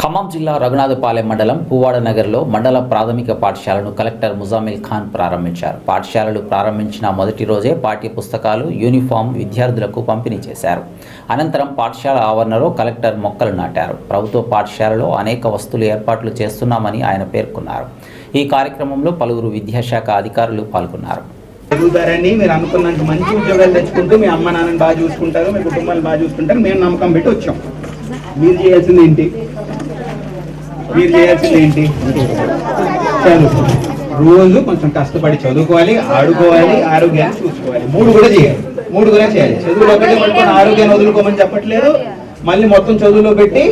ఖమ్మం జిల్లా రఘునాథపాలెం మండలం పువ్వాడ నగర్లో మండల ప్రాథమిక పాఠశాలను కలెక్టర్ ముజామిల్ ఖాన్ ప్రారంభించారు. పాఠశాలలు ప్రారంభించిన మొదటి రోజే పాఠ్య పుస్తకాలు యూనిఫామ్ విద్యార్థులకు పంపిణీ చేశారు. అనంతరం పాఠశాల ఆవరణలో కలెక్టర్ మొక్కలు నాటారు. ప్రభుత్వ పాఠశాలలో అనేక వస్తువులు ఏర్పాట్లు చేస్తున్నామని ఆయన పేర్కొన్నారు. ఈ కార్యక్రమంలో పలువురు విద్యాశాఖ అధికారులు పాల్గొన్నారు. చదువుతారని మీరు అనుకున్నంత మంచి ఉద్యోగాలు తెచ్చుకుంటూ మీ అమ్మ నాన్నని బాగా చూసుకుంటారు మీ కుటుంబాన్ని బాగా చూసుకుంటారు మేము నమ్మకం పెట్టి వచ్చాం. మీరు చేయాల్సింది ఏంటి? మీరు చేయాల్సింది ఏంటి? చదువు. రోజు కొంచెం కష్టపడి చదువుకోవాలి ఆడుకోవాలి ఆరోగ్యాన్ని చూసుకోవాలి. మూడు కూడా చేయాలి. మూడు కూడా చేయాలి. చదువులో ఒకటి పట్టుకొని ఆరోగ్యాన్ని వదులుకోమని చెప్పట్లేదు. మళ్ళీ మొత్తం చదువులో పెట్టి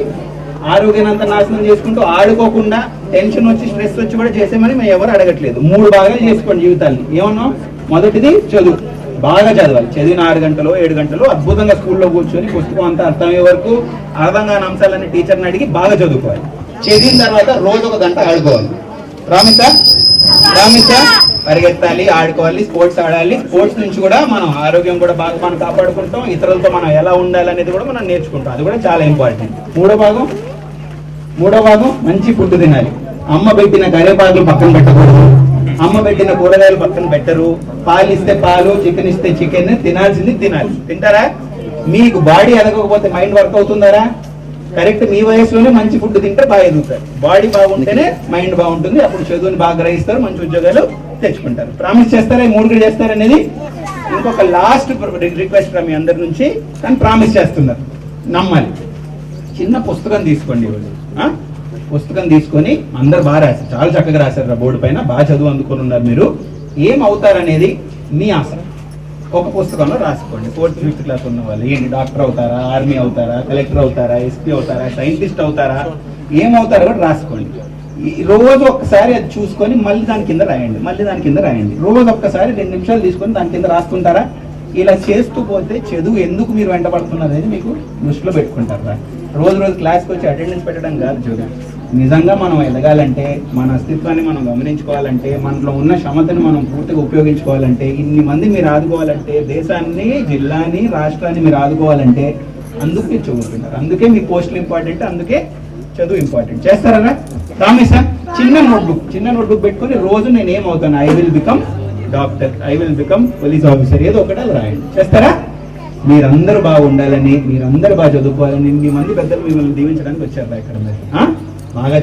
ఆరోగ్యాన్ని అంతా నాశనం చేసుకుంటూ ఆడుకోకుండా టెన్షన్ వచ్చి స్ట్రెస్ వచ్చి కూడా చేసేమని మేము ఎవరు అడగట్లేదు. మూడు భాగాలు చేసుకోండి జీవితాన్ని. ఏమన్నాం మొదటిది చదువు. బాగా చదవాలి. చదివిన ఆరు గంటలు ఏడు గంటలు అద్భుతంగా స్కూల్లో కూర్చొని పుస్తకం అంతా అర్థమయ్యే వరకు అర్థం కాని అంశాలన్నీ టీచర్ని అడిగి బాగా చదువుకోవాలి. చదివిన తర్వాత రోజు ఒక గంట ఆడుకోవాలి. రామిసా రామిసా పరిగెత్తాలి ఆడుకోవాలి స్పోర్ట్స్ ఆడాలి. స్పోర్ట్స్ నుంచి కూడా మనం ఆరోగ్యం కూడా బాగా మనం కాపాడుకుంటాం. ఇతరులతో మనం ఎలా ఉండాలి అనేది కూడా మనం నేర్చుకుంటాం. అది కూడా చాలా ఇంపార్టెంట్ మూడో భాగం? మూడో భాగం మంచి ఫుడ్ తినాలి. అమ్మ పెట్టిన కరివేపాకులు పక్కన పెట్టకూడదు. అమ్మ పెట్టిన కూరగాయలు పక్కన పెట్టరు. పాలు ఇస్తే పాలు చికెన్ ఇస్తే చికెన్ తినాల్సింది తినాలి. తింటారా? మీకు బాడీ ఎదగకపోతే మైండ్ వర్క్ అవుతుందారా? కరెక్ట్ మీ వయసులోనే మంచి ఫుడ్ తింటే బాగా ఎదుగుతారు. బాడీ బాగుంటేనే మైండ్ బాగుంటుంది. అప్పుడు చదువుని బాగా గ్రహిస్తారు మంచి ఉద్యోగాలు తెచ్చుకుంటారు. ప్రామిస్ చేస్తారా? ఈ మూడు కూడా చేస్తారనేది ఇంకొక లాస్ట్ రిక్వెస్ట్ మీ అందరి నుంచి. కానీ ప్రామిస్ చేస్తున్నారు. నమ్మాలి. చిన్న పుస్తకం తీసుకోండి ఈరోజు? పుస్తకం తీసుకొని అందరు బాగా రాశారు. చాలా చక్కగా రాశారు రా బోర్డు పైన. బాగా చదువు అందుకొని ఉన్నారు మీరు. ఏం అవుతారనేది మీ ఆశ. ఒక పుస్తకంలో రాసుకోండి. ఫోర్త్ ఫిఫ్త్ క్లాస్ ఉన్న వాళ్ళు ఏంటి? డాక్టర్ అవుతారా? ఆర్మీ అవుతారా? కలెక్టర్ అవుతారా? ఎస్పీ అవుతారా? సైంటిస్ట్ అవుతారా? ఏమవుతారో కూడా రాసుకోండి. ఈ రోజు ఒక్కసారి అది చూసుకొని మళ్ళీ దాని కింద రాయండి. మళ్ళీ దాని కింద రాయండి. రోజు ఒక్కసారి రెండు నిమిషాలు తీసుకొని దాని కింద రాసుకుంటారా ఇలా చేస్తూ పోతే చదువు ఎందుకు మీరు వెంటబడుతున్నారు అనేది మీకు దృష్టిలో పెట్టుకుంటారా? రోజు రోజు క్లాస్కి వచ్చి అటెండెన్స్ పెట్టడం కాదు చదువు నిజంగా మనం ఎదగాలంటే మన అస్తిత్వాన్ని మనం గమనించుకోవాలంటే మనలో ఉన్న క్షమతని మనం పూర్తిగా ఉపయోగించుకోవాలంటే ఇన్ని మంది మీరు ఆదుకోవాలంటే దేశాన్ని జిల్లాని రాష్ట్రాన్ని మీరు ఆదుకోవాలంటే అందుకే చదువుకుంటారు అందుకే మీ పోస్టులు ఇంపార్టెంట్ అందుకే చదువు ఇంపార్టెంట్. చేస్తారా రామేశా చిన్న నోట్బుక్ చిన్న నోట్బుక్ పెట్టుకుని రోజు నేను ఏమవుతాను? I will become doctor I will become police officer ఏదో ఒకటి అది రాయండి. చేస్తారా? మీరందరూ బాగా ఉండాలని మీరందరూ బాగా చదువుకోవాలని ఇన్ని మంది పెద్దలు మిమ్మల్ని దీవించడానికి వచ్చారు ఇక్కడ బాగా